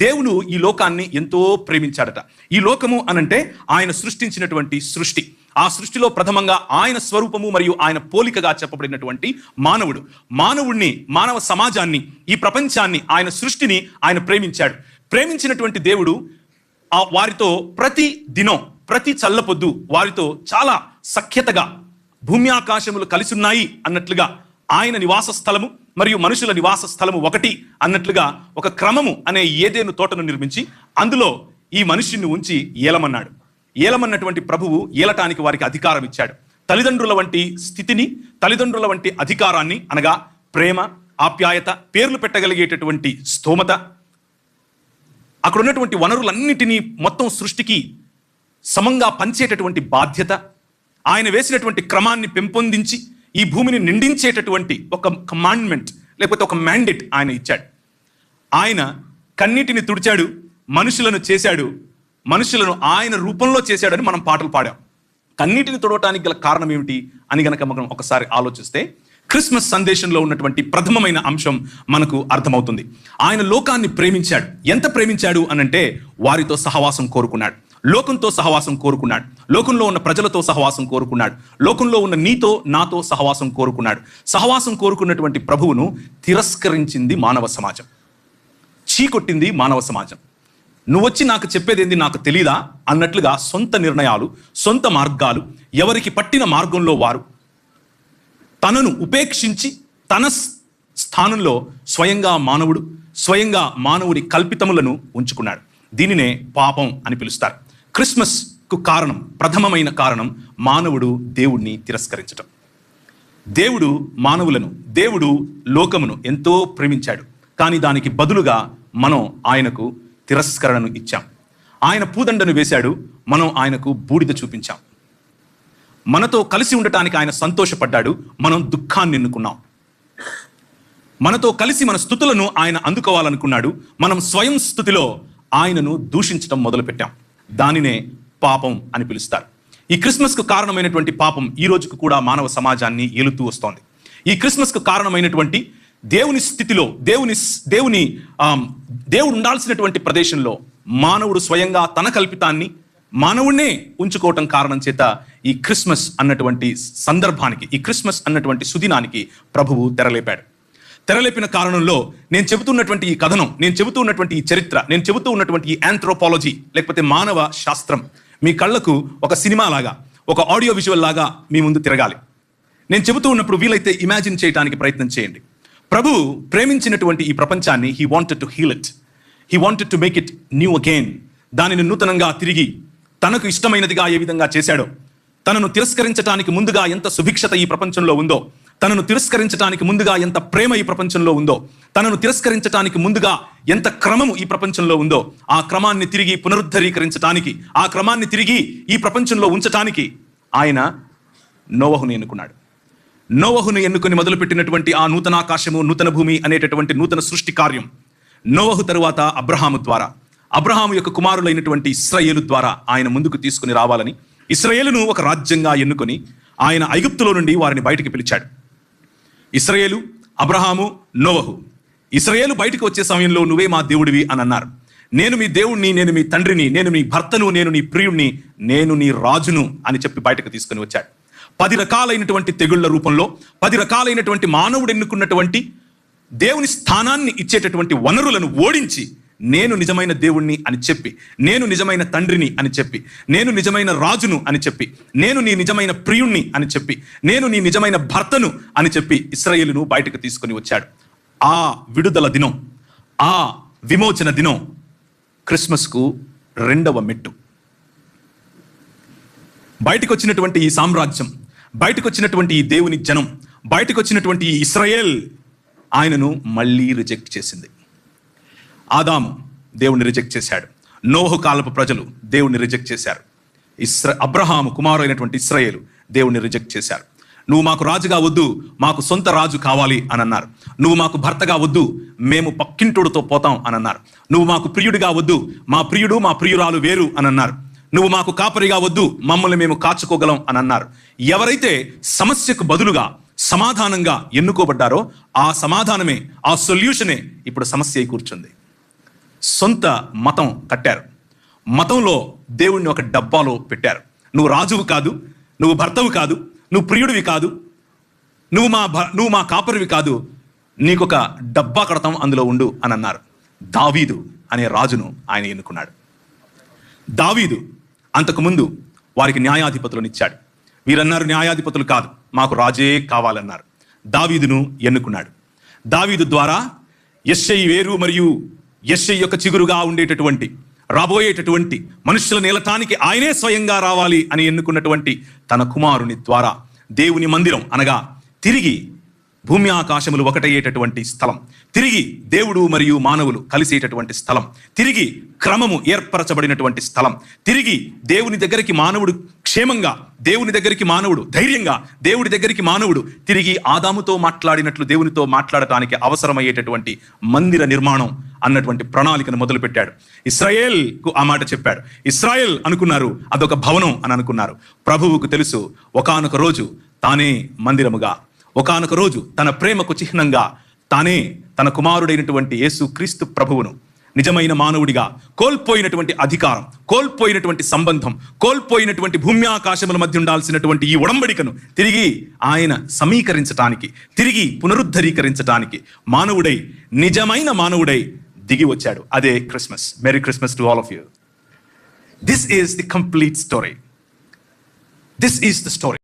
దేవుడు ఈ లోకాన్ని ఎంతో ప్రేమించాడట. ఈ లోకము అనంటే ఆయన సృష్టించినటువంటి సృష్టి. ఆ సృష్టిలో ప్రథమంగా ఆయన స్వరూపము మరియు ఆయన పోలికగా చెప్పబడినటువంటి మానవుడు. మానవుణ్ణి మానవ సమాజాన్ని ఈ ప్రపంచాన్ని ఆయన సృష్టిని ఆయన ప్రేమించాడు. ప్రేమించినటువంటి దేవుడు ఆ వారితో ప్రతి దినం ప్రతి చల్లపొద్దు వారితో చాలా సఖ్యతగా భూమి ఆకాశములు కలిసి ఉన్నాయి అన్నట్లుగా ఆయన నివాస స్థలము మరియు మనుషుల నివాస స్థలము ఒకటి అన్నట్లుగా ఒక క్రమము అనే ఏదేను తోటను నిర్మించి అందులో ఈ మనుషుని ఉంచి ఏలమన్నాడు. ఏలమన్నటువంటి ప్రభువు ఏలటానికి వారికి అధికారం ఇచ్చాడు. తల్లిదండ్రుల వంటి స్థితిని తల్లిదండ్రుల వంటి అధికారాన్ని అనగా ప్రేమ ఆప్యాయత పేర్లు పెట్టగలిగేటటువంటి స్తోమత అక్కడ ఉన్నటువంటి వనరులన్నిటినీ మొత్తం సృష్టికి సమంగా పంచేటటువంటి బాధ్యత ఆయన వేసినటువంటి క్రమాన్ని పెంపొందించి ఈ భూమిని నిండించేటటువంటి ఒక కమాండ్మెంట్ లేకపోతే ఒక మ్యాండేట్ ఆయన ఇచ్చాడు. ఆయన కన్నీటిని తుడిచాడు మనుషులను చేశాడు మనుషులను ఆయన రూపంలో చేశాడని మనం పాటలు పాడాం. కన్నీటిని తుడవటానికి గల కారణం ఏమిటి అని గనక మనం ఒకసారి ఆలోచిస్తే క్రిస్మస్ సందేశంలో ఉన్నటువంటి ప్రథమమైన అంశం మనకు అర్థమవుతుంది. ఆయన లోకాన్ని ప్రేమించాడు. ఎంత ప్రేమించాడు అనంటే వారితో సహవాసం కోరుకున్నాడు. లోకంతో సహవాసం కోరుకున్నాడు. లోకంలో ఉన్న ప్రజలతో సహవాసం కోరుకున్నాడు. లోకంలో ఉన్న నీతో నాతో సహవాసం కోరుకున్నాడు. సహవాసం కోరుకున్నటువంటి ప్రభువును తిరస్కరించింది మానవ సమాజం. చీకొట్టింది మానవ సమాజం. నువ్వు వచ్చి నాకు చెప్పేదేంది నాకు తెలీదా? అన్నట్లుగా సొంత నిర్ణయాలు సొంత మార్గాలు ఎవరికి పట్టిన మార్గంలో వారు తనను ఉపేక్షించి తన స్థానంలో స్వయంగా మానవుడు స్వయంగా మానవుడి కల్పితములను ఉంచుకున్నాడు. దీనినే పాపం అని పిలుస్తారు. క్రిస్మస్కు కారణం ప్రథమమైన కారణం మానవుడు దేవుణ్ణి తిరస్కరించటం. దేవుడు మానవులను దేవుడు లోకమును ఎంతో ప్రేమించాడు. కానీ దానికి బదులుగా మనం ఆయనకు తిరస్కరణను ఇచ్చాం. ఆయన పూదండను వేశాడు మనం ఆయనకు బూడిద చూపించాం. మనతో కలిసి ఉండటానికి ఆయన సంతోషపడ్డాడు మనం దుఃఖాన్ని ఎన్నుకున్నాం. మనతో కలిసి మన స్థుతులను ఆయన అందుకోవాలనుకున్నాడు మనం స్వయం స్థుతిలో ఆయనను దూషించడం మొదలుపెట్టాం. దానినే పాపం అని పిలుస్తారు. ఈ క్రిస్మస్కు కారణమైనటువంటి పాపం ఈ రోజుకు కూడా మానవ సమాజాన్ని ఏలుతూ వస్తోంది. ఈ క్రిస్మస్కు కారణమైనటువంటి దేవుని స్థితిలో దేవుని దేవుని దేవుడు ఉండాల్సినటువంటి ప్రదేశంలో మానవుడు స్వయంగా తన కల్పితాన్ని మానవుడినే ఉంచుకోవటం కారణం చేత ఈ క్రిస్మస్ అన్నటువంటి సందర్భానికి ఈ క్రిస్మస్ అన్నటువంటి సుదినానికి ప్రభువు తెరలేపాడు. తెరలేపిన కారణంలో నేను చెబుతున్నటువంటి ఈ కథనం నేను చెబుతూ ఉన్నటువంటి ఈ చరిత్ర నేను చెబుతూ ఉన్నటువంటి ఈ ఆంథ్రోపాలజీ లేకపోతే మానవ శాస్త్రం మీ కళ్ళకు ఒక సినిమా లాగా ఒక ఆడియో విజువల్ లాగా మీ ముందు తిరగాలి. నేను చెబుతూ ఉన్నప్పుడు వీలైతే ఇమాజిన్ చేయడానికి ప్రయత్నం చేయండి. ప్రభు ప్రేమించినటువంటి ఈ ప్రపంచాన్ని he wanted to heal it he wanted to make it new again దానిని నూతనంగా తిరిగి తనకు ఇష్టమైనదిగా ఏ విధంగా చేశాడో తనను తిరస్కరించడానికి ముందుగా ఎంత సుభిక్షత ఈ ప్రపంచంలో ఉందో తనను తిరస్కరించడానికి ముందుగా ఎంత ప్రేమ ఈ ప్రపంచంలో ఉందో తనను తిరస్కరించడానికి ముందుగా ఎంత క్రమము ఈ ప్రపంచంలో ఉందో ఆ క్రమాన్ని తిరిగి పునరుద్ధరీకరించడానికి ఆ క్రమాన్ని తిరిగి ఈ ప్రపంచంలో ఉంచటానికి ఆయన నోవహుని ఎన్నుకున్నాడు. నోవహును ఎన్నుకుని మొదలుపెట్టినటువంటి ఆ నూతనాకాశము నూతన భూమి అనేటటువంటి నూతన సృష్టి కార్యం నోవహు తరువాత అబ్రహాము ద్వారా అబ్రహాము యొక్క కుమారులైనటువంటి ఇస్రాయేలు ద్వారా ఆయన ముందుకు తీసుకుని రావాలని ఇస్రాయేలును ఒక రాజ్యంగా ఎన్నుకొని ఆయన ఐగుప్తులో నుండి వారిని బయటికి పిలిచాడు. ఇస్రయేలు అబ్రహాము నోవహు. ఇస్రయేలు బయటకు వచ్చే సమయంలో నువ్వే మా దేవుడివి అని అన్నారు. నేను మీ దేవుణ్ణి నేను మీ తండ్రిని నేను నీ భర్తను నేను నీ ప్రియుణ్ణి నేను నీ రాజును అని చెప్పి బయటకు తీసుకుని వచ్చాడు. పది రకాలైనటువంటి తెగుళ్ళ రూపంలో పది రకాలైనటువంటి మానవుడు ఎన్నుకున్నటువంటి దేవుని స్థానాన్ని ఇచ్చేటటువంటి వనరులను ఓడించి నేను నిజమైన దేవుణ్ణి అని చెప్పి నేను నిజమైన తండ్రిని అని చెప్పి నేను నిజమైన రాజును అని చెప్పి నేను నీ నిజమైన ప్రియుణ్ణి అని చెప్పి నేను నీ నిజమైన భర్తను అని చెప్పి ఇస్రాయేలును బయటకు తీసుకొని వచ్చాడు. ఆ విడుదల దినం ఆ విమోచన దినం క్రిస్మస్కు రెండవ మెట్టు. బయటకు వచ్చినటువంటి ఈ సామ్రాజ్యం బయటకు వచ్చినటువంటి ఈ దేవుని జనం బయటకు వచ్చినటువంటి ఈ ఇస్రాయేల్ ఆయనను మళ్ళీ రిజెక్ట్ చేసింది. ఆదాము దేవుణ్ణి రిజెక్ట్ చేశాడు. నోహు కాలపు ప్రజలు దేవుణ్ణి రిజెక్ట్ చేశారు. ఇస్ర అబ్రహాము కుమారుడైనటువంటి ఇస్రాయేలు దేవుణ్ణి రిజెక్ట్ చేశారు. నువ్వు మాకు రాజుగా వద్దు మాకు సొంత రాజు కావాలి అని అన్నారు నువ్వు మాకు భర్తగా వద్దు మేము పక్కింటుడితో పోతాం అని అన్నారు నువ్వు మాకు ప్రియుడిగా వద్దు మా ప్రియుడు మా ప్రియురాలు వేరు అని అన్నారు నువ్వు మాకు కాపరిగా వద్దు మమ్మల్ని మేము కాచుకోగలం అని అన్నారు ఎవరైతే సమస్యకు బదులుగా సమాధానంగా ఎన్నుకోబడ్డారో ఆ సమాధానమే ఆ సొల్యూషనే ఇప్పుడు సమస్య కూర్చుంది. సొంత మతం కట్టారు. మతంలో దేవుణ్ణి ఒక డబ్బాలో పెట్టారు. నువ్వు రాజువు కాదు నువ్వు భర్తవు కాదు నువ్వు ప్రియుడివి కాదు నువ్వు మా నువ్వు మా కాపరివి కాదు నీకొక డబ్బా కడతాం అందులో ఉండు అని అన్నారు దావీదు అనే రాజును ఆయన ఎన్నుకున్నాడు. దావీదు అంతకుముందు వారికి న్యాయాధిపతులను ఇచ్చాడు. వీరన్నారు న్యాయాధిపతులు కాదు మాకు రాజే కావాలన్నారు. దావీదును ఎన్నుకున్నాడు. దావీదు ద్వారా ఎస్ఐ వేరు మరియు యశ్య యొక్క చిగురుగా ఉండేటటువంటి రాబోయేటటువంటి మనుషుల నిలటానికి ఆయనే స్వయంగా రావాలి అని ఎన్నుకున్నటువంటి తన కుమారుని ద్వారా దేవుని మందిరం అనగా తిరిగి భూమి ఆకాశములు ఒకటయ్యేటటువంటి స్థలం. తిరిగి దేవుడు మరియు మానవులు కలిసేటటువంటి స్థలం. తిరిగి క్రమము ఏర్పరచబడినటువంటి స్థలం. తిరిగి దేవుని దగ్గరికి మానవుడు క్షేమంగా దేవుని దగ్గరికి మానవుడు ధైర్యంగా దేవుడి దగ్గరికి మానవుడు తిరిగి ఆదాముతో మాట్లాడినట్లు దేవునితో మాట్లాడటానికి అవసరమయ్యేటటువంటి మందిర నిర్మాణం అన్నటువంటి ప్రణాళికను మొదలుపెట్టాడు. ఇస్రాయేల్కు ఆ మాట చెప్పాడు. ఇస్రాయేల్ అనుకున్నారు అదొక భవనం అని అనుకున్నారు. ప్రభువుకు తెలుసు ఒకానొక రోజు తానే మందిరముగా ఒకానొక రోజు తన ప్రేమకు చిహ్నంగా తానే తన కుమారుడైనటువంటి యేసు క్రీస్తు ప్రభువును నిజమైన మానవుడిగా కోల్పోయినటువంటి అధికారం కోల్పోయినటువంటి సంబంధం కోల్పోయినటువంటి భూమి ఆకాశముల మధ్య ఉండాల్సినటువంటి ఈ ఉడంబడికను తిరిగి ఆయన సమీకరించటానికి తిరిగి పునరుద్ధరీకరించటానికి మానవుడై నిజమైన మానవుడై దిగి వచ్చాడు. అదే Christmas. Merry Christmas to all of you. This is the complete story this is the story